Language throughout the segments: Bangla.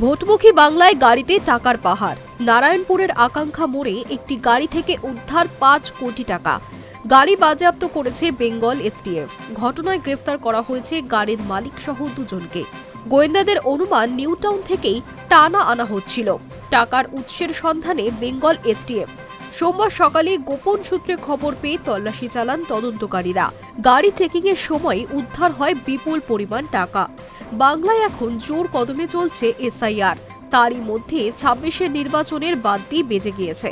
ভোটমুখী বাংলায় গাড়িতে টাকার পাহাড়। নারায়ণপুরের আকাঙ্ক্ষা মোড়ে একটি গাড়ি থেকে উদ্ধার পাঁচ কোটি টাকা। গাড়ি বাজেয়াপ্ত করেছে বেঙ্গল এসটিএফ। ঘটনায় গ্রেফতার করা হয়েছে গাড়ির মালিক সহ দুজনকে। গোয়েন্দাদের অনুমান নিউ টাউন থেকেই টানা আনা হচ্ছিল। টাকার উৎসের সন্ধানে বেঙ্গল এসটিএফ। সোমবার সকালে গোপন সূত্রে খবর পেয়ে তল্লাশি চালান তদন্তকারীরা। গাড়ি চেকিংয়ের সময় উদ্ধার হয় বিপুল পরিমাণ টাকা। বাংলায় এখন জোর কদমে চলছে এসআইআর। তারই মধ্যে ছাব্বিশের নির্বাচনের বাদ্যি বেজে গিয়েছে।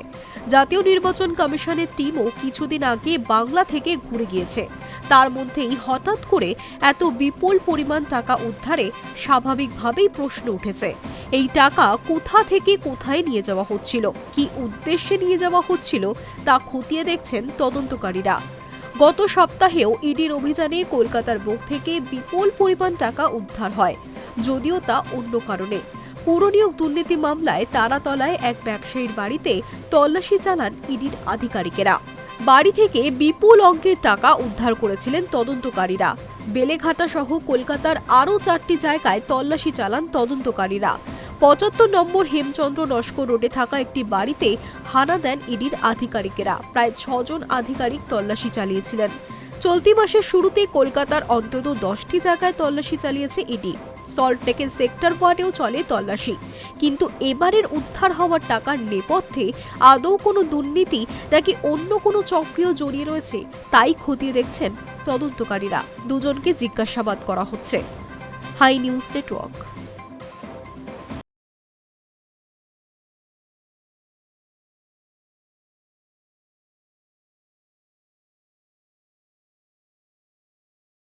জাতীয় নির্বাচন কমিশনের টিমও কিছুদিন আগে বাংলা থেকে ঘুরে গিয়েছে। তার মধ্যেই হঠাৎ করে এত বিপুল পরিমাণ টাকা উদ্ধারে স্বাভাবিকভাবেই প্রশ্ন উঠেছে, এই টাকা কোথা থেকে কোথায় নিয়ে যাওয়া হচ্ছিল, কি উদ্দেশ্যে নিয়ে যাওয়া হচ্ছিল তা খতিয়ে দেখছেন তদন্তকারীরা। গত সপ্তাহেও ইডির অভিযানে কলকাতার বুক থেকে বিপুল পরিমাণ টাকা উদ্ধার হয়, যদিও তা অন্য কারণে। পুরনিয়োগ দুর্নীতি মামলায় তারাতলায় এক ব্যবসায়ীর বাড়িতে তল্লাশি চালান ইডির আধিকারিকেরা। বাড়ি থেকে বিপুল অঙ্কের টাকা উদ্ধার করেছিলেন তদন্তকারীরা। বেলেঘাটা সহ কলকাতার আরও চারটি জায়গায় তল্লাশি চালান তদন্তকারীরা। পঁচাত্তর নম্বর হেমচন্দ্র নস্কর রোডে থাকা একটি বাড়িতে হানা দেন ইডির আধিকারিকেরা। প্রায় ছজন আধিকারিক তল্লাশি চালিয়েছিলেন। চলতি মাসের শুরুতে কলকাতার অন্তত দশটি জায়গায় তল্লাশি চালিয়েছে ইডি। সল্টটেকের সেক্টর ওয়ার্ডেও চলে তল্লাশি। কিন্তু এবারের উদ্ধার হওয়ার টাকার নেপথ্যে আদৌ কোনো দুর্নীতি নাকি অন্য কোনো চক্রিয় জড়িয়ে রয়েছে, তাই খতিয়ে দেখছেন তদন্তকারীরা। দুজনকে জিজ্ঞাসাবাদ করা হচ্ছে। Hi news network.